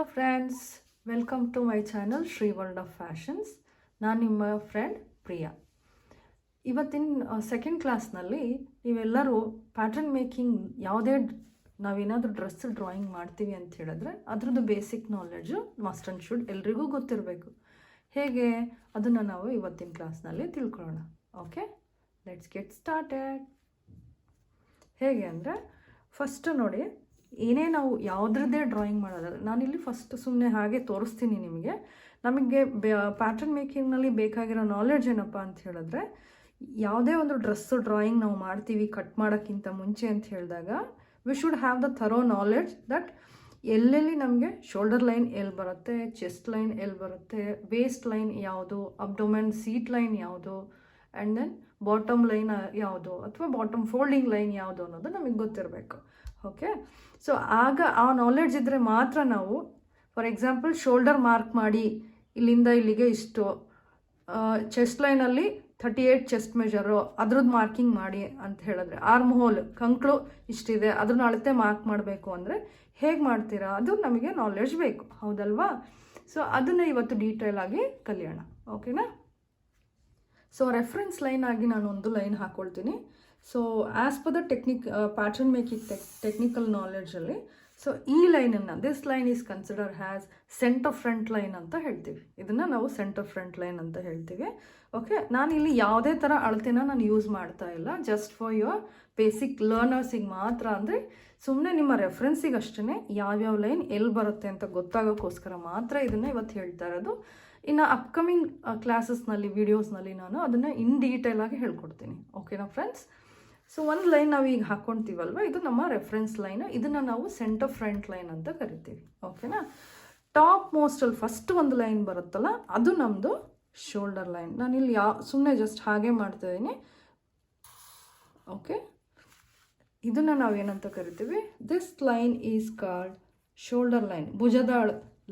Hello friends welcome to my channel Shri world of fashions ನಾನು ನಿಮ್ಮ friend Priya. ಇವತ್ತಿನ second ಕ್ಲಾಸ್ನಲ್ಲಿ ನೀವೆಲ್ಲರೂ ಪ್ಯಾಟರ್ನ್ ಮೇಕಿಂಗ್ ಯಾವುದೇ ನಾವೇನಾದರೂ ಡ್ರೆಸ್ ಡ್ರಾಯಿಂಗ್ ಮಾಡ್ತೀವಿ ಅಂತ ಹೇಳಿದ್ರೆ ಅದ್ರದ್ದು basic knowledge must and should ಎಲ್ರಿಗೂ ಗೊತ್ತಿರಬೇಕು. ಹೇಗೆ? ಅದನ್ನು ನಾವು ಇವತ್ತಿನ ಕ್ಲಾಸ್ನಲ್ಲಿ ತಿಳ್ಕೊಳ್ಳೋಣ. ಓಕೆ ಲೆಟ್ಸ್ ಗೆಟ್ ಸ್ಟಾರ್ಟೆಡ್ ಹೇಗೆ ಅಂದರೆ ಫಸ್ಟು ನೋಡಿ ಏನೇ ನಾವು ಯಾವುದ್ರದ್ದೇ ಡ್ರಾಯಿಂಗ್ ಮಾಡೋದಾದ್ರೆ, ನಾನಿಲ್ಲಿ ಫಸ್ಟ್ ಸುಮ್ಮನೆ ಹಾಗೆ ತೋರಿಸ್ತೀನಿ ನಿಮಗೆ. ನಮಗೆ ಪ್ಯಾಟರ್ನ್ ಮೇಕಿಂಗ್ನಲ್ಲಿ ಬೇಕಾಗಿರೋ ನಾಲೆಡ್ಜ್ ಏನಪ್ಪ ಅಂತ ಹೇಳಿದ್ರೆ, ಯಾವುದೇ ಒಂದು ಡ್ರೆಸ್ಸು ಡ್ರಾಯಿಂಗ್ ನಾವು ಮಾಡ್ತೀವಿ ಕಟ್ ಮಾಡೋಕ್ಕಿಂತ ಮುಂಚೆ ಅಂತ ಹೇಳಿದಾಗ we should have the thorough knowledge that ಎಲ್ಲೆಲ್ಲಿ ನಮಗೆ ಶೋಲ್ಡರ್ ಲೈನ್ ಎಲ್ಲಿ ಬರುತ್ತೆ ಚೆಸ್ಟ್ ಲೈನ್ ಎಲ್ಲಿ ಬರುತ್ತೆ ವೇಸ್ಟ್ ಲೈನ್ ಯಾವುದು ಅಬ್ಡೊಮೆನ್ ಸೀಟ್ ಲೈನ್ ಯಾವುದು ಆ್ಯಂಡ್ ದೆನ್ ಬಾಟಮ್ ಲೈನ್ ಯಾವುದು, ಅಥವಾ ಬಾಟಮ್ ಫೋಲ್ಡಿಂಗ್ ಲೈನ್ ಯಾವುದು ಅನ್ನೋದು ನಮಗೆ ಗೊತ್ತಿರಬೇಕು. ಓಕೆ ಸೊ ಆಗ ಆ ನಾಲೆಡ್ಜ್ ಇದ್ದರೆ ಮಾತ್ರ ನಾವು ಫಾರ್ ಎಕ್ಸಾಂಪಲ್ ಶೋಲ್ಡರ್ ಮಾರ್ಕ್ ಮಾಡಿ, ಇಲ್ಲಿಂದ ಇಲ್ಲಿಗೆ ಇಷ್ಟು ಚೆಸ್ಟ್ ಲೈನಲ್ಲಿ ಥರ್ಟಿ ಏಯ್ಟ್ ಚೆಸ್ಟ್ ಮೆಜರು ಅದ್ರದ್ದು ಮಾರ್ಕಿಂಗ್ ಮಾಡಿ ಅಂತ ಹೇಳಿದ್ರೆ ಆರ್ಮ್ ಹೋಲ್ ಕಂಕ್ಳು ಇಷ್ಟಿದೆ ಅದನ್ನ ಅಳತೆ ಮಾರ್ಕ್ ಮಾಡಬೇಕು ಅಂದರೆ ಹೇಗೆ ಮಾಡ್ತೀರಾ? ಅದು ನಮಗೆ ನಾಲೆಡ್ಜ್ ಬೇಕು, ಹೌದಲ್ವಾ? ಸೊ ಅದನ್ನು ಇವತ್ತು ಡೀಟೇಲ್ ಆಗಿ ಕಲಿಯೋಣ ಓಕೆನಾ ಸೊ ರೆಫರೆನ್ಸ್ ಲೈನ್ ಆಗಿ ನಾನು ಒಂದು ಲೈನ್ ಹಾಕ್ಕೊಳ್ತೀನಿ so as per the technique pattern making tech technical ನಾಲೆಡ್ಜಲ್ಲಿ so ಈ ಲೈನನ್ನು this line is consider has centre front line ಅಂತ ಹೇಳ್ತೀವಿ. ಇದನ್ನು ನಾವು ಸೆಂಟರ್ ಫ್ರಂಟ್ ಲೈನ್ ಅಂತ ಹೇಳ್ತೀವಿ. ಓಕೆ ನಾನು ಇಲ್ಲಿ ಯಾವುದೇ ಥರ ಅಳತೆನ ನಾನು ಯೂಸ್ ಮಾಡ್ತಾ ಇಲ್ಲ. ಜಸ್ಟ್ ಫಾರ್ ಯುವರ್ ಬೇಸಿಕ್ ಲರ್ನರ್ಸಿಗೆ ಮಾತ್ರ ಅಂದರೆ ಸುಮ್ಮನೆ ನಿಮ್ಮ ರೆಫ್ರೆನ್ಸಿಗೆ ಅಷ್ಟೇ ಯಾವ್ಯಾವ ಲೈನ್ ಎಲ್ಲಿ ಬರುತ್ತೆ ಅಂತ ಗೊತ್ತಾಗೋಕ್ಕೋಸ್ಕರ ಮಾತ್ರ ಇದನ್ನು ಇವತ್ತು ಹೇಳ್ತಾ ಇರೋದು. ಇನ್ನು ಅಪ್ಕಮಿಂಗ್ ಕ್ಲಾಸಸ್ನಲ್ಲಿ ವೀಡಿಯೋಸ್ನಲ್ಲಿ ನಾನು ಅದನ್ನು ಇನ್ ಡೀಟೇಲಾಗಿ ಹೇಳ್ಕೊಡ್ತೀನಿ. ಓಕೆನಾ ಫ್ರೆಂಡ್ಸ್ ಸೊ ಒಂದು ಲೈನ್ ನಾವು ಈಗ ಹಾಕ್ಕೊಳ್ತೀವಲ್ವ ಇದು ನಮ್ಮ ರೆಫರೆನ್ಸ್ ಲೈನ್ ಇದನ್ನು ನಾವು ಸೆಂಟರ್ ಫ್ರಂಟ್ ಲೈನ್ ಅಂತ ಕರಿತೀವಿ. ಓಕೆನಾ ಟಾಪ್ ಮೋಸ್ಟಲ್ಲಿ ಫಸ್ಟ್ ಒಂದು ಲೈನ್ ಬರುತ್ತಲ್ಲ, ಅದು ನಮ್ಮದು ಶೋಲ್ಡರ್ ಲೈನ್ ನಾನಿಲ್ಲಿ ಯಾವ ಸುಮ್ಮನೆ ಜಸ್ಟ್ ಹಾಗೆ ಮಾಡ್ತಾಯಿದ್ದೀನಿ ಓಕೆ ಇದನ್ನು ನಾವು ಏನಂತ ಕರಿತೀವಿ? This line is called shoulder line ಭುಜದ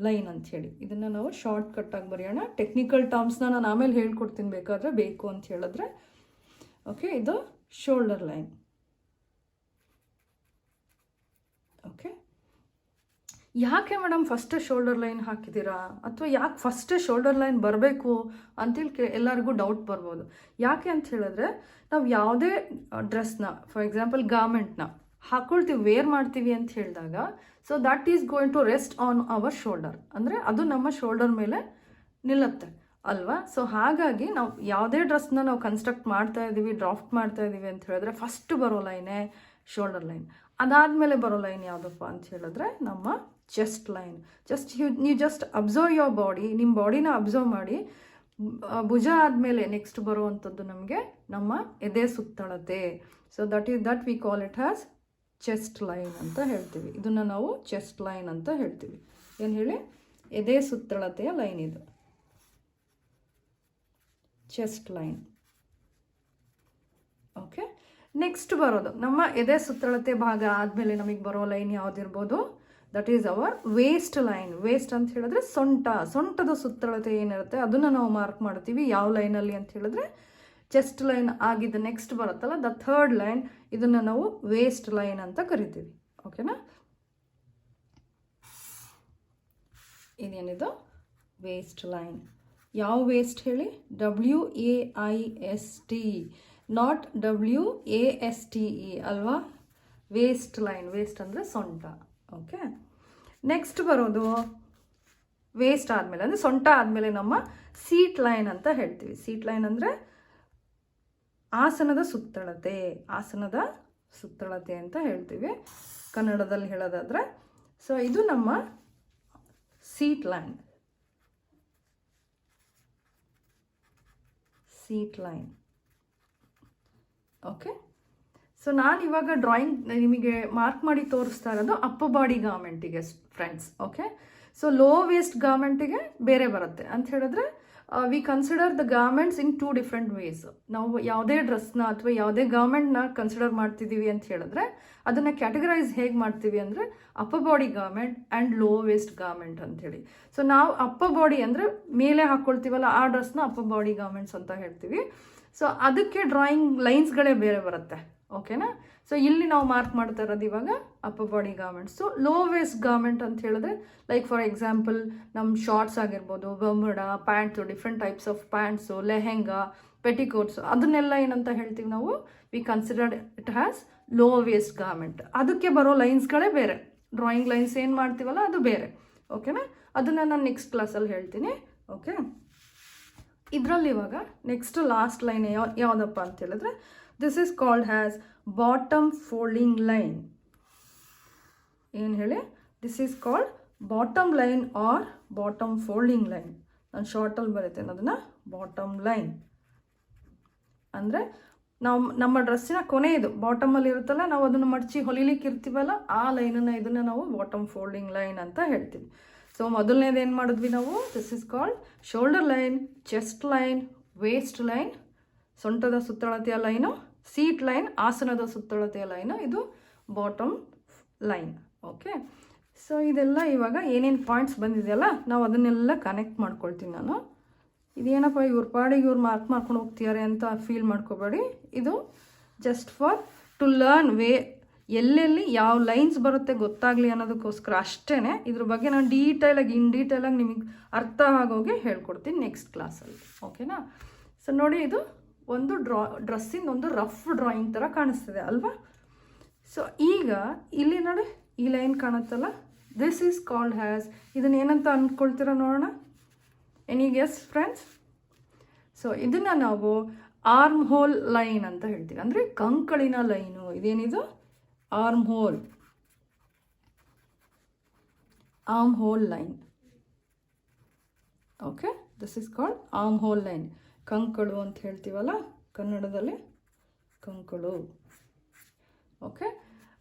ಲೈನ್ ಅಂತ ಹೇಳಿ. ಇದನ್ನು ನಾವು ಶಾರ್ಟ್ ಕಟ್ಟಾಗಿ ಬರೆಯೋಣ. ಟೆಕ್ನಿಕಲ್ ಟರ್ಮ್ಸ್ನ ನಾನು ಆಮೇಲೆ ಹೇಳ್ಕೊಡ್ತೀನಿ ಬೇಕಾದರೆ ಬೇಕು ಅಂತ ಹೇಳಿದ್ರೆ. ಓಕೆ ಇದು ಶೋಲ್ಡರ್ ಲೈನ್ ಓಕೆ ಯಾಕೆ ಮೇಡಮ್ ಫಸ್ಟ್ ಶೋಲ್ಡರ್ ಲೈನ್ ಹಾಕಿದ್ದೀರಾ? ಅಥವಾ ಯಾಕೆ ಫಸ್ಟ್ ಶೋಲ್ಡರ್ ಲೈನ್ ಬರಬೇಕು ಅಂತೇಳಿ ಕೇ ಎಲ್ಲರಿಗೂ ಡೌಟ್ ಬರ್ಬೋದು. ಯಾಕೆ ಅಂತ ಹೇಳಿದ್ರೆ, ನಾವು ಯಾವುದೇ ಡ್ರೆಸ್ನ ಫಾರ್ ಎಕ್ಸಾಂಪಲ್ ಗಾರ್ಮೆಂಟ್ನ ಹಾಕೊಳ್ತೀವಿ ವೇರ್ ಮಾಡ್ತೀವಿ ಅಂತ ಹೇಳಿದಾಗ so that is going to rest on our shoulder ಅಂದರೆ ಅದು ನಮ್ಮ ಶೋಲ್ಡರ್ ಮೇಲೆ ನಿಲ್ಲುತ್ತೆ. ಅಲ್ವಾ? ಸೊ ಹಾಗಾಗಿ ನಾವು ಯಾವುದೇ ಡ್ರೆಸ್ನ ನಾವು ಕನ್ಸ್ಟ್ರಕ್ಟ್ ಮಾಡ್ತಾ ಇದ್ದೀವಿ ಡ್ರಾಫ್ಟ್ ಮಾಡ್ತಾ ಇದ್ದೀವಿ ಅಂತ ಹೇಳಿದ್ರೆ ಫಸ್ಟ್ ಬರೋ ಲೈನೇ ಶೋಲ್ಡರ್ ಲೈನ್ ಅದಾದಮೇಲೆ ಬರೋ ಲೈನ್ ಯಾವುದಪ್ಪ ಅಂತ ಹೇಳಿದ್ರೆ ನಮ್ಮ ಚೆಸ್ಟ್ ಲೈನ್ ಜಸ್ಟ್ ಯು ನೀವು ಜಸ್ಟ್ ಅಬ್ಸರ್ವ್ ಯೋರ್ ಬಾಡಿ ನಿಮ್ಮ ಬಾಡಿನ ಅಬ್ಸರ್ವ್ ಮಾಡಿ ಭುಜ ಆದಮೇಲೆ ನೆಕ್ಸ್ಟ್ ಬರುವಂಥದ್ದು ನಮಗೆ ನಮ್ಮ ಎದೆ ಸುತ್ತಳತೆ. So that is that we call it has chest line ಅಂತ ಹೇಳ್ತೀವಿ. ಇದನ್ನು ನಾವು ಚೆಸ್ಟ್ ಲೈನ್ ಅಂತ ಹೇಳ್ತೀವಿ. ಏನು ಹೇಳಿ? ಎದೆ ಸುತ್ತಳತೆಯ ಲೈನ್ ಇದು. ಚೆಸ್ಟ್ ಲೈನ್ ಓಕೆ ನೆಕ್ಸ್ಟ್ ಬರೋದು. ನಮ್ಮ ಎದೆ ಸುತ್ತಳತೆ ಭಾಗ ಆದಮೇಲೆ ನಮಗೆ ಬರೋ line ಯಾವುದಿರ್ಬೋದು? That is our waist line waist ಅಂತ ಹೇಳಿದ್ರೆ ಸೊಂಟ. ಸೊಂಟದ ಸುತ್ತಳತೆ ಏನಿರುತ್ತೆ ಅದನ್ನು ನಾವು ಮಾರ್ಕ್ ಮಾಡ್ತೀವಿ. ಯಾವ ಲೈನಲ್ಲಿ ಅಂತ ಹೇಳಿದ್ರೆ ಚೆಸ್ಟ್ ಲೈನ್ ಆಗಿದ್ದ ನೆಕ್ಸ್ಟ್ ಬರುತ್ತಲ್ಲ ದ ಥರ್ಡ್ ಲೈನ್ ಇದನ್ನು ನಾವು ವೇಸ್ಟ್ ಲೈನ್ ಅಂತ ಕರಿತೀವಿ. ಓಕೆನಾ ಇದೇನಿದು? ವೇಸ್ಟ್ ಲೈನ್ ಯಾವ ವೇಸ್ಟ್ ಹೇಳಿ? W A I S T not W A S T E ಅಲ್ವಾ? ವೇಸ್ಟ್ ಲೈನ್ ವೇಸ್ಟ್ ಅಂದರೆ ಸೊಂಟ ಓಕೆ ನೆಕ್ಸ್ಟ್ ಬರೋದು ವೇಸ್ಟ್ ಆದಮೇಲೆ, ಅಂದರೆ ಸೊಂಟ ಆದಮೇಲೆ ನಮ್ಮ ಸೀಟ್ ಲೈನ್ ಅಂತ ಹೇಳ್ತೀವಿ. ಸೀಟ್ ಲೈನ್ ಅಂದರೆ ಆಸನದ ಸುತ್ತಳತೆ ಆಸನದ ಸುತ್ತಳತೆ ಅಂತ ಹೇಳ್ತೀವಿ. ಕನ್ನಡದಲ್ಲಿ ಹೇಳೋದಾದರೆ ಸೊ ಇದು ನಮ್ಮ seat line seat line okay so ನಾನು ಇವಾಗ ಡ್ರಾಯಿಂಗ್ ನಿಮಗೆ ಮಾರ್ಕ್ ಮಾಡಿ ತೋರಿಸ್ತಾ ಇರೋದು upper body ಗಾರ್ಮೆಂಟಿಗೆ friends okay so low waist ಗಾರ್ಮೆಂಟಿಗೆ ಬೇರೆ ಬರುತ್ತೆ. ಅಂತ ಹೇಳಿದ್ರೆ we consider the garments in two different ways ನಾವು ಯಾವುದೇ ಡ್ರೆಸ್ನ ಅಥವಾ ಯಾವುದೇ ಗಾರ್ಮೆಂಟ್ನ ಕನ್ಸಿಡರ್ ಮಾಡ್ತಿದ್ದೀವಿ ಅಂತ ಹೇಳಿದ್ರೆ, ಅದನ್ನು ಕ್ಯಾಟಗರೈಸ್ ಹೇಗೆ ಮಾಡ್ತೀವಿ ಅಂದರೆ upper body garment and low waist garment ಅಂಥೇಳಿ ಸೊ ನಾವು ಅಪ್ಪ ಬಾಡಿ ಅಂದರೆ ಮೇಲೆ ಹಾಕ್ಕೊಳ್ತೀವಲ್ಲ ಆ ಡ್ರೆಸ್ನ ಅಪ್ಪ ಬಾಡಿ ಗಾರ್ಮೆಂಟ್ಸ್ ಅಂತ ಹೇಳ್ತೀವಿ. ಸೊ ಅದಕ್ಕೆ ಡ್ರಾಯಿಂಗ್ ಲೈನ್ಸ್ಗಳೇ ಬೇರೆ ಬರುತ್ತೆ. ಓಕೆನಾ ಸೊ ಇಲ್ಲಿ ನಾವು ಮಾರ್ಕ್ ಮಾಡ್ತಾ ಇರೋದು ಇವಾಗ upper body garments so low waist garment ಅಂತ ಹೇಳಿದ್ರೆ ಲೈಕ್ ಫಾರ್ ಎಕ್ಸಾಂಪಲ್ ನಮ್ಮ ಶಾರ್ಟ್ಸ್ ಆಗಿರ್ಬೋದು ಬಮಡ pants different types of pants lehenga petticoats ಅದನ್ನೆಲ್ಲ ಏನಂತ ಹೇಳ್ತೀವಿ ನಾವು? We considered it has low waist garment ಅದಕ್ಕೆ ಬರೋ ಲೈನ್ಸ್ಗಳೇ ಬೇರೆ. ಡ್ರಾಯಿಂಗ್ ಲೈನ್ಸ್ ಏನು ಮಾಡ್ತೀವಲ್ಲ, ಅದು ಬೇರೆ. ಓಕೆನಾ ಅದನ್ನು ನಾನು ನೆಕ್ಸ್ಟ್ ಕ್ಲಾಸಲ್ಲಿ ಹೇಳ್ತೀನಿ. ಓಕೆ ಇದರಲ್ಲಿ ಇವಾಗ ನೆಕ್ಸ್ಟ್ ಲಾಸ್ಟ್ ಲೈನ್ ಯಾವ ಯಾವುದಪ್ಪ ಅಂತ ಹೇಳಿದ್ರೆ this is called has bottom folding line ಏನು ಹೇಳಿ? This is called bottom line or bottom folding line ನಾನು ಶಾರ್ಟಲ್ಲಿ ಬರೀತೇನೆ ಅದನ್ನು ಬಾಟಮ್ ಲೈನ್ ಅಂದರೆ ನಾವು ನಮ್ಮ ಡ್ರೆಸ್ಸಿನ ಕೊನೆ ಇದು ಬಾಟಮಲ್ಲಿ ಇರುತ್ತಲ್ಲ, ನಾವು ಅದನ್ನು ಮಡಚಿ ಹೊಲಿಲಿಕ್ಕೆ ಇರ್ತೀವಲ್ಲ, ಆ ಲೈನನ್ನು ಇದನ್ನು ನಾವು ಬಾಟಮ್ ಫೋಲ್ಡಿಂಗ್ ಲೈನ್ ಅಂತ ಹೇಳ್ತೀವಿ. ಸೊ ಮೊದಲನೇದು ಏನು ಮಾಡಿದ್ವಿ ನಾವು? This is called shoulder line chest line waist line ಸೊಂಟದ ಸುತ್ತಳತೆಯ ಲೈನು ಸೀಟ್ ಲೈನ್, ಆಸನದ ಸುತ್ತಳತೆಯ ಲೈನು, ಇದು ಬಾಟಮ್ ಲೈನ್. ಓಕೆ ಸೊ ಇದೆಲ್ಲ ಇವಾಗ ಏನೇನು ಪಾಯಿಂಟ್ಸ್ ಬಂದಿದೆಯಲ್ಲ, ನಾವು ಅದನ್ನೆಲ್ಲ ಕನೆಕ್ಟ್ ಮಾಡ್ಕೊಳ್ತೀನಿ ನಾನು. ಇದೇನಪ್ಪ, ಇವ್ರ ಪಾಡಿಗೆ ಇವ್ರು ಮಾರ್ಕ್ ಮಾಡ್ಕೊಂಡು ಹೋಗ್ತಿದ್ದಾರೆ ಅಂತ ಫೀಲ್ ಮಾಡ್ಕೋಬೇಡಿ. ಇದು just for to learn way ಎಲ್ಲೆಲ್ಲಿ ಯಾವ ಲೈನ್ಸ್ ಬರುತ್ತೆ ಗೊತ್ತಾಗಲಿ ಅನ್ನೋದಕ್ಕೋಸ್ಕರ ಅಷ್ಟೇ ಇದ್ರ ಬಗ್ಗೆ ನಾನು ಡೀಟೇಲಾಗಿ ಇನ್ ಡೀಟೇಲಾಗಿ ನಿಮಗೆ ಅರ್ಥ ಆಗೋಗೆ ಹೇಳ್ಕೊಡ್ತೀನಿ ನೆಕ್ಸ್ಟ್ ಕ್ಲಾಸಲ್ಲಿ ಓಕೆನಾ ಸೊ ನೋಡಿ ಇದು ಒಂದು ಡ್ರಾ, ಡ್ರೆಸ್ಸಿಂದ ಒಂದು ರಫ್ ಡ್ರಾಯಿಂಗ್ ಥರ ಕಾಣಿಸ್ತಿದೆ ಅಲ್ವಾ? ಸೊ ಈಗ ಇಲ್ಲಿ ನೋಡಿ ಈ ಲೈನ್ ಕಾಣುತ್ತಲ್ಲ? ದಿಸ್ ಈಸ್ ಕಾಲ್ಡ್ ಹ್ಯಾಸ್ ಇದನ್ನ ಏನಂತ ಅಂದ್ಕೊಳ್ತೀರಾ ನೋಡೋಣ? ಎನಿ ಗೆಸ್ ಫ್ರೆಂಡ್ಸ್ ಸೊ ಇದನ್ನು ನಾವು ಆರ್ಮ್ ಹೋಲ್ ಲೈನ್ ಅಂತ ಹೇಳ್ತೀವಿ. ಅಂದರೆ ಕಂಕಳಿನ ಲೈನು ಇದೇನಿದು? Arm hole arm hole line okay this is called arm hole line ಕಂಕಳು ಅಂತ ಹೇಳ್ತೀವಲ್ಲ? ಕನ್ನಡದಲ್ಲಿ ಕಂಕಳು. Okay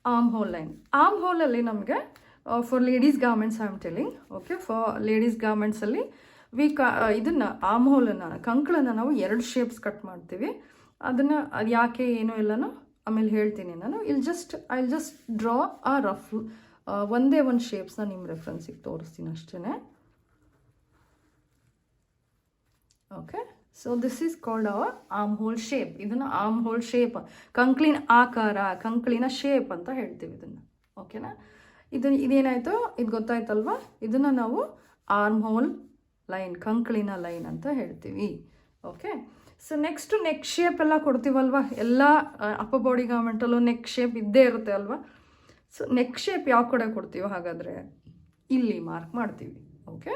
arm hole line arm ಹೋಲಲ್ಲಿ ನಮಗೆ for ladies garments I am telling okay for ladies ಗಾರ್ಮೆಂಟ್ಸಲ್ಲಿ we ಕ ಇದನ್ನು ಆಮ್ ಹೋಲನ್ನು ಕಂಕಳನ್ನು ನಾವು ಎರಡು ಶೇಪ್ಸ್ ಕಟ್ ಮಾಡ್ತೀವಿ. ಅದನ್ನು ಅದು ಯಾಕೆ ಏನು ಇಲ್ಲನೋ ಆಮೇಲೆ ಹೇಳ್ತೀನಿ ನಾನು. ಇಲ್ಲಿ just I just draw a rough ಒಂದೇ ಒಂದು ಶೇಪ್ಸ್ನ ನಿಮ್ಮ ರೆಫರೆನ್ಸಿಗೆ ತೋರಿಸ್ತೀನಿ ಅಷ್ಟೇ okay so this is called our arm hole shape ಇದನ್ನು ಆಮ್ ಹೋಲ್ ಶೇಪ್ ಕಂಕ್ಳಿನ ಆಕಾರ ಕಂಕ್ಳಿನ ಶೇಪ್ ಅಂತ ಹೇಳ್ತೀವಿ ಇದನ್ನು. ಓಕೆನಾ ಇದು ಇದೇನಾಯಿತು? ಇದು ಗೊತ್ತಾಯ್ತಲ್ವಾ? ಇದನ್ನು ನಾವು ಆರ್ಮ್ ಹೋಲ್ ಲೈನ್ ಕಂಕ್ಳಿನ ಲೈನ್ ಅಂತ ಹೇಳ್ತೀವಿ. Okay so next neck shape ಎಲ್ಲ ಕೊಡ್ತೀವಲ್ವಾ? ಎಲ್ಲ ಅಪ್ಪ ಬಾಡಿ ಗಾರ್ಮೆಂಟಲ್ಲೂ ನೆಕ್ ಶೇಪ್ ಇದ್ದೇ ಇರುತ್ತೆ ಅಲ್ವಾ? ಸೊ ನೆಕ್ ಶೇಪ್ ಯಾವ ಕಡೆ ಕೊಡ್ತೀವೋ ಹಾಗಾದರೆ ಇಲ್ಲಿ ಮಾರ್ಕ್ ಮಾಡ್ತೀವಿ. ಓಕೆ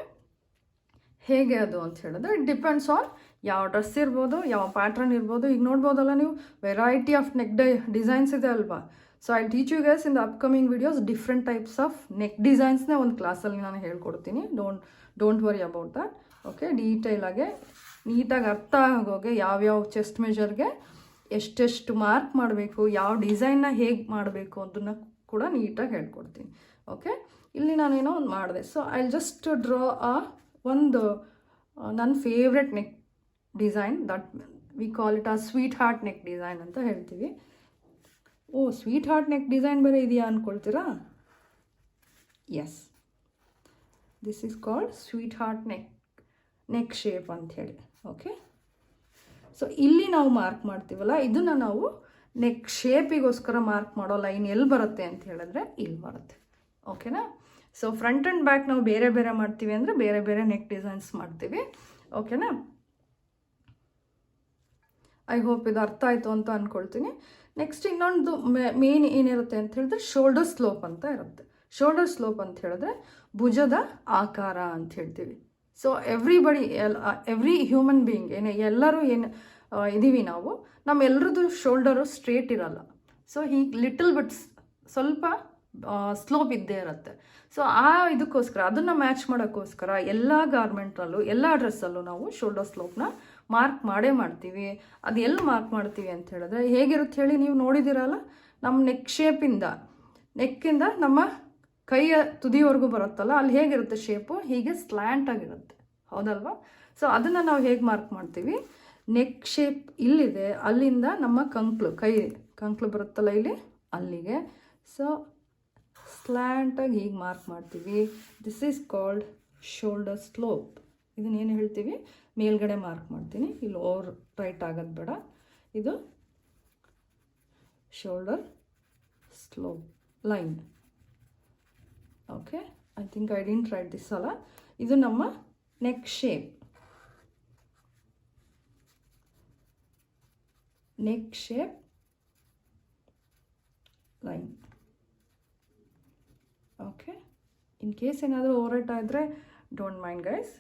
ಹೇಗೆ ಅದು ಅಂತ ಹೇಳಿದ್ರೆ ಇಟ್ ಡಿಪೆಂಡ್ಸ್ ಆನ್ ಯಾವ ಡ್ರೆಸ್ ಇರ್ಬೋದು, ಯಾವ ಪ್ಯಾಟ್ರನ್ ಇರ್ಬೋದು. ಈಗ ನೋಡ್ಬೋದಲ್ಲ ನೀವು ವೆರೈಟಿ ಆಫ್ ನೆಕ್ ಡೈ ಡಿಸೈನ್ಸ್ ಇದೆ ಅಲ್ವಾ? So I teach you guys in the upcoming videos different types of neck ಡಿಸೈನ್ಸ್ನೇ ಒಂದು ಕ್ಲಾಸಲ್ಲಿ ನಾನು ಹೇಳ್ಕೊಡ್ತೀನಿ. Don't don't worry about that okay ಡೀಟೇಲಾಗೆ ನೀಟಾಗಿ ಅರ್ಥ ಆಗೋಗೆ ಯಾವ್ಯಾವ ಚೆಸ್ಟ್ ಮೆಜರ್ಗೆ ಎಷ್ಟೆಷ್ಟು ಮಾರ್ಕ್ ಮಾಡಬೇಕು, ಯಾವ ಡಿಸೈನ್ನ ಹೇಗೆ ಮಾಡಬೇಕು ಅದನ್ನು ಕೂಡ ನೀಟಾಗಿ ಹೇಳ್ಕೊಡ್ತೀನಿ. ಓಕೆ ಇಲ್ಲಿ ನಾನೇನೋ ಒಂದು ಮಾಡಿದೆ. So I just draw a ಒಂದು ನನ್ನ favourite neck design that we call it a sweetheart neck design ಅಂತ ಹೇಳ್ತೀವಿ. Oh sweetheart neck design ಬೇರೆ ಇದೆಯಾ ಅಂದ್ಕೊಳ್ತೀರಾ yes this is called sweetheart neck neck shape ಅಂಥೇಳಿ ಓಕೆ ಸೊ ಇಲ್ಲಿ ನಾವು mark ಮಾಡ್ತೀವಲ್ಲ, ಇದನ್ನು ನಾವು ನೆಕ್ ಶೇಪಿಗೋಸ್ಕರ ಮಾರ್ಕ್ ಮಾಡೋ ಲೈನ್ ಎಲ್ಲಿ ಬರುತ್ತೆ ಅಂತ ಹೇಳಿದ್ರೆ, ಇಲ್ಲಿ ಬರುತ್ತೆ. ಓಕೆನಾ ಸೊ ಫ್ರಂಟ್ ಆ್ಯಂಡ್ ಬ್ಯಾಕ್ ನಾವು ಬೇರೆ ಬೇರೆ ಮಾಡ್ತೀವಿ ಅಂದರೆ ಬೇರೆ ಬೇರೆ ನೆಕ್ ಡಿಸೈನ್ಸ್ ಮಾಡ್ತೀವಿ. ಓಕೆನಾ ಐ ಹೋಪ್ ಇದು ಅರ್ಥ ಆಯಿತು ಅಂತ ಅಂದ್ಕೊಳ್ತೀನಿ ನೆಕ್ಸ್ಟ್ ಇನ್ನೊಂದು ಮೇನ್ ಏನಿರುತ್ತೆ ಅಂತ ಹೇಳಿದ್ರೆ ಶೋಲ್ಡರ್ ಸ್ಲೋಪ್ ಅಂತ ಇರುತ್ತೆ. ಶೋಲ್ಡರ್ ಸ್ಲೋಪ್ ಅಂತ ಹೇಳಿದ್ರೆ ಭುಜದ ಆಕಾರ ಅಂತ ಹೇಳ್ತೀವಿ. ಸೊ ಎವ್ರಿಬಡಿ ಎಲ್ ಎವ್ರಿ ಹ್ಯೂಮನ್ ಬೀಯಿಂಗ್ ಏನು, ಎಲ್ಲರೂ ಏನು ಇದ್ದೀವಿ ನಾವು ನಮ್ಮೆಲ್ಲರದ್ದು ಶೋಲ್ಡರು ಸ್ಟ್ರೇಟ್ ಇರಲ್ಲ. ಸೊ ಹೀಗೆ ಲಿಟಲ್ ಬಿಟ್ಸ್ ಸ್ವಲ್ಪ ಸ್ಲೋಪ್ ಬಿದ್ದೇ ಇರುತ್ತೆ. ಸೊ ಆ ಇದಕ್ಕೋಸ್ಕರ, ಅದನ್ನು ಮ್ಯಾಚ್ ಮಾಡೋಕ್ಕೋಸ್ಕರ ಎಲ್ಲ ಗಾರ್ಮೆಂಟಲ್ಲೂ ಎಲ್ಲ ಡ್ರೆಸ್ಸಲ್ಲೂ ನಾವು ಶೋಲ್ಡರ್ ಸ್ಲೋಪ್ನ ಮಾರ್ಕ್ ಮಾಡೇ ಮಾಡ್ತೀವಿ. ಅದು ಎಲ್ಲಿ ಮಾರ್ಕ್ ಮಾಡ್ತೀವಿ ಅಂತ ಹೇಳಿದ್ರೆ, ಹೇಗಿರುತ್ತೆ ಹೇಳಿ ನೀವು ನೋಡಿದ್ದೀರಲ್ಲ? ನಮ್ಮ ನೆಕ್ ಶೇಪಿಂದ ನೆಕ್ಕಿಂದ ನಮ್ಮ ಕೈಯ ತುದಿವರೆಗೂ ಬರುತ್ತಲ್ಲ, ಅಲ್ಲಿ ಹೇಗಿರುತ್ತೆ ಶೇಪು ಹೀಗೆ ಸ್ಲ್ಯಾಂಟ್ ಆಗಿರುತ್ತೆ. ಹೌದಲ್ವಾ? ಸೊ ಅದನ್ನು ನಾವು ಹೇಗೆ ಮಾರ್ಕ್ ಮಾಡ್ತೀವಿ? ನೆಕ್ ಶೇಪ್ ಇಲ್ಲಿದೆ, ಅಲ್ಲಿಂದ ನಮ್ಮ ಕಂಕ್ಳು, ಕೈ, ಕಂಕ್ಳು ಬರುತ್ತಲ್ಲ ಇಲ್ಲಿ, ಅಲ್ಲಿಗೆ. ಸೊ ಸ್ಲ್ಯಾಂಟಾಗಿ ಹೀಗೆ ಮಾರ್ಕ್ ಮಾಡ್ತೀವಿ. This is called shoulder slope ಇದನ್ನೇನು ಹೇಳ್ತೀವಿ? ಮೇಲ್ಗಡೆ ಮಾರ್ಕ್ ಮಾಡ್ತೀನಿ. ಇಲ್ಲಿ ಓವರ್ ರೈಟ್ ಆಗೋದು ಬೇಡ. ಇದು shoulder slope line okay I think I didn't write this ಅಲ್ಲ? ಇದು ನಮ್ಮ neck shape neck shape line okay in case ಏನಾದರೂ ಓವರೇಟ್ ಆದರೆ don't mind guys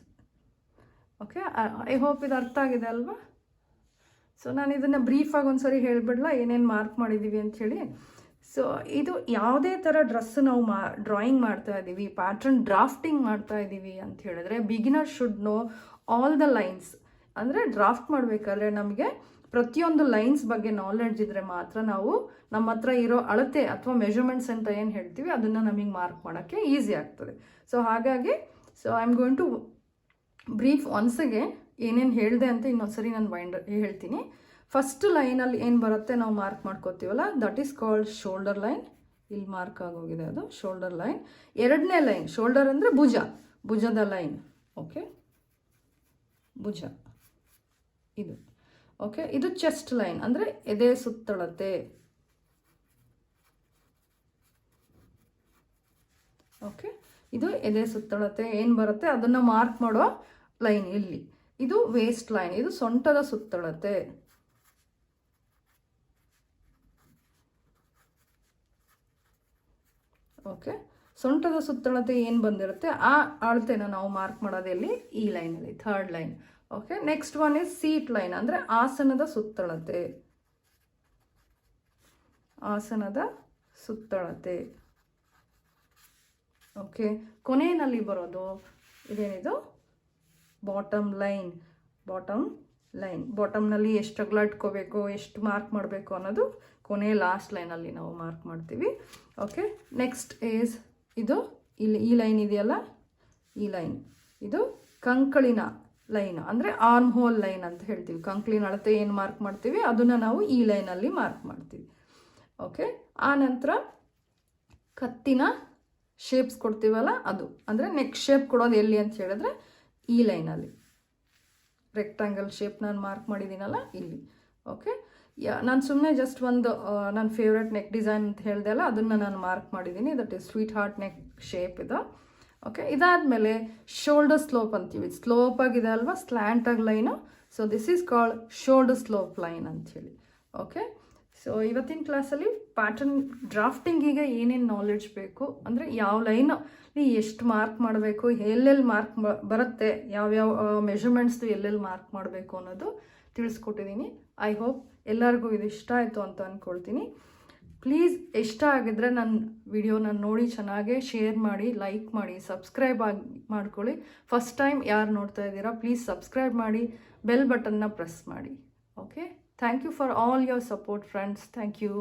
okay I hope ಇದು ಅರ್ಥ ಆಗಿದೆ ಅಲ್ವಾ? ಸೊ ನಾನು ಇದನ್ನು ಬ್ರೀಫಾಗಿ ಒಂದ್ಸರಿ ಹೇಳಿಬಿಡ್ಲಾ? ಏನೇನು ಮಾರ್ಕ್ ಮಾಡಿದ್ದೀವಿ ಅಂಥೇಳಿ ಸೊ ಇದು ಯಾವುದೇ ಥರ ಡ್ರೆಸ್ ನಾವು ಮಾ ಡ್ರಾಯಿಂಗ್ ಮಾಡ್ತಾ ಇದ್ದೀವಿ ಪ್ಯಾಟ್ರನ್ ಡ್ರಾಫ್ಟಿಂಗ್ ಮಾಡ್ತಾ ಇದ್ದೀವಿ ಅಂತ ಹೇಳಿದ್ರೆ beginner should know all the lines ಅಂದರೆ ಡ್ರಾಫ್ಟ್ ಮಾಡಬೇಕಾದ್ರೆ ನಮಗೆ ಪ್ರತಿಯೊಂದು ಲೈನ್ಸ್ ಬಗ್ಗೆ ನಾಲೆಡ್ಜ್ ಇದ್ದರೆ ಮಾತ್ರ ನಾವು ನಮ್ಮ ಹತ್ರ ಇರೋ ಅಳತೆ ಅಥವಾ ಮೆಷರ್ಮೆಂಟ್ಸ್ ಅಂತ ಏನು ಹೇಳ್ತೀವಿ, ಅದನ್ನು ನಮಗೆ ಮಾರ್ಕ್ ಮಾಡೋಕ್ಕೆ ಈಸಿ ಆಗ್ತದೆ. ಸೊ ಹಾಗಾಗಿ so I am going to brief ಒನ್ಸ್ಗೆ ಏನೇನು ಹೇಳಿದೆ ಅಂತ ಇನ್ನೊಂದ್ಸರಿ ನಾನು ಮೈಂಡ್ ಹೇಳ್ತೀನಿ. ಫಸ್ಟ್ ಲೈನಲ್ಲಿ ಏನು ಬರುತ್ತೆ ನಾವು mark ಮಾಡ್ಕೋತೀವಲ್ಲ that is called shoulder line ಇಲ್ಲಿ ಮಾರ್ಕ್ ಆಗೋಗಿದೆ ಅದು ಶೋಲ್ಡರ್ ಲೈನ್ ಎರಡನೇ ಲೈನ್ ಶೋಲ್ಡರ್ ಅಂದರೆ ಭುಜ, ಭುಜದ ಲೈನ್ ಓಕೆ ಭುಜ. ಇದು. ಓಕೆ ಇದು ಚೆಸ್ಟ್ ಲೈನ್ ಅಂದರೆ ಎದೆ ಸುತ್ತಳತೆ. ಓಕೆ ಇದು ಎದೆ ಸುತ್ತಳತೆ. ಏನು ಬರುತ್ತೆ? ಅದನ್ನು ಮಾರ್ಕ್ ಮಾಡೋ ಲೈನ್ ಇಲ್ಲಿ. ಇದು ವೇಸ್ಟ್ ಲೈನ್ ಇದು ಸೊಂಟದ ಸುತ್ತಳತೆ. ಓಕೆ ಸೊಂಟದ ಸುತ್ತಳತೆ ಏನು ಬಂದಿರುತ್ತೆ? ಆ ಅಳತೆನ ನಾವು ಮಾರ್ಕ್ ಮಾಡೋದೆಲ್ಲಿ ಈ ಲೈನಲ್ಲಿ third line okay next one is seat line ಅಂದರೆ ಆಸನದ ಸುತ್ತಳತೆ ಆಸನದ ಸುತ್ತಳತೆ ಓಕೆ ಕೊನೆಯಲ್ಲಿ ಬರೋದು ಇದೇನಿದು ಬಾಟಮ್ ಲೈನ್ ಬಾಟಮ್ ಲೈನ್ ಬಾಟಮ್ನಲ್ಲಿ ಎಷ್ಟು ಅಗಲ ಇಟ್ಕೋಬೇಕು ಎಷ್ಟು ಮಾರ್ಕ್ ಮಾಡಬೇಕು ಅನ್ನೋದು ಕೊನೆ ಲಾಸ್ಟ್ ಲೈನಲ್ಲಿ ನಾವು ಮಾರ್ಕ್ ಮಾಡ್ತೀವಿ ಓಕೆ ನೆಕ್ಸ್ಟ್ ಈಸ್ ಇದು ಇಲ್ಲಿ ಈ ಲೈನ್ ಇದೆಯಲ್ಲ ಈ ಲೈನ್ ಇದು ಕಂಕಳಿನ ಲೈನ್ ಅಂದರೆ ಆರ್ಮ್ ಹೋಲ್ ಲೈನ್ ಅಂತ ಹೇಳ್ತೀವಿ. ಕಂಕ್ಲಿನ ಅಳತೆ ಏನು ಮಾರ್ಕ್ ಮಾಡ್ತೀವಿ? ಅದನ್ನು ನಾವು ಈ ಲೈನಲ್ಲಿ ಮಾರ್ಕ್ ಮಾಡ್ತೀವಿ. ಓಕೆ ಆನಂತರ ನಂತರ ಕತ್ತಿನ ಶೇಪ್ಸ್ ಕೊಡ್ತೀವಲ್ಲ ಅದು. ಅಂದರೆ ನೆಕ್ ಶೇಪ್ ಕೊಡೋದು ಎಲ್ಲಿ ಅಂತ ಹೇಳಿದ್ರೆ ಈ ಲೈನಲ್ಲಿ ರೆಕ್ಟಾಂಗಲ್ ಶೇಪ್ ನಾನು ಮಾರ್ಕ್ ಮಾಡಿದ್ದೀನಲ್ಲ ಇಲ್ಲಿ. ಓಕೆ ನಾನು ಸುಮ್ಮನೆ ಜಸ್ಟ್ ಒಂದು ನನ್ನ ಫೇವ್ರೆಟ್ ನೆಕ್ ಡಿಸೈನ್ ಅಂತ ಹೇಳಿದೆ ಅಲ್ಲ, ಅದನ್ನು ನಾನು ಮಾರ್ಕ್ ಮಾಡಿದ್ದೀನಿ. That is sweetheart neck shape ಇದು. ಓಕೆ ಇದಾದಮೇಲೆ ಶೋಲ್ಡರ್ ಸ್ಲೋಪ್ ಅಂತೀವಿ. ಸ್ಲೋಪ್ ಆಗಿದೆ ಅಲ್ವಾ? ಸ್ಲ್ಯಾಂಟ್ ಆಗಿ line so this is called shoulder slope line ಅಂಥೇಳಿ. ಓಕೆ ಸೊ ಇವತ್ತಿನ ಕ್ಲಾಸಲ್ಲಿ ಪ್ಯಾಟರ್ನ್ ಡ್ರಾಫ್ಟಿಂಗಿಗೆ ಏನೇನು ನಾಲೆಡ್ಜ್ ಬೇಕು? ಅಂದರೆ ಯಾವ ಲೈನ್ ಎಷ್ಟು ಮಾರ್ಕ್ ಮಾಡಬೇಕು? ಎಲ್ಲೆಲ್ಲಿ ಮಾರ್ಕ್ ಬರುತ್ತೆ? ಯಾವ್ಯಾವ ಮೆಷರ್ಮೆಂಟ್ಸ್ದು ಎಲ್ಲೆಲ್ಲಿ ಮಾರ್ಕ್ ಮಾಡಬೇಕು ಅನ್ನೋದು ತಿಳಿಸ್ಕೊಟ್ಟಿದ್ದೀನಿ. ಐ ಹೋಪ್ ಎಲ್ಲರಿಗೂ ಇದು ಇಷ್ಟ ಆಯಿತು ಅಂತ ಅಂದ್ಕೊಳ್ತೀನಿ ಪ್ಲೀಸ್ ಇಷ್ಟ ಆಗಿದ್ರೆ ನನ್ನ ವಿಡಿಯೋನ ನೋಡಿ, ಚೆನ್ನಾಗೆ ಶೇರ್ ಮಾಡಿ, ಲೈಕ್ ಮಾಡಿ, ಸಬ್ಸ್ಕ್ರೈಬ್ ಆಗಿ ಮಾಡ್ಕೊಳ್ಳಿ. ಫಸ್ಟ್ ಟೈಮ್ ಯಾರು ನೋಡ್ತಾ ಇದ್ದೀರಾ, ಪ್ಲೀಸ್ ಸಬ್ಸ್ಕ್ರೈಬ್ ಮಾಡಿ, ಬೆಲ್ ಬಟನ್ನ ಪ್ರೆಸ್ ಮಾಡಿ. Okay? Thank you for all your support friends. Thank you.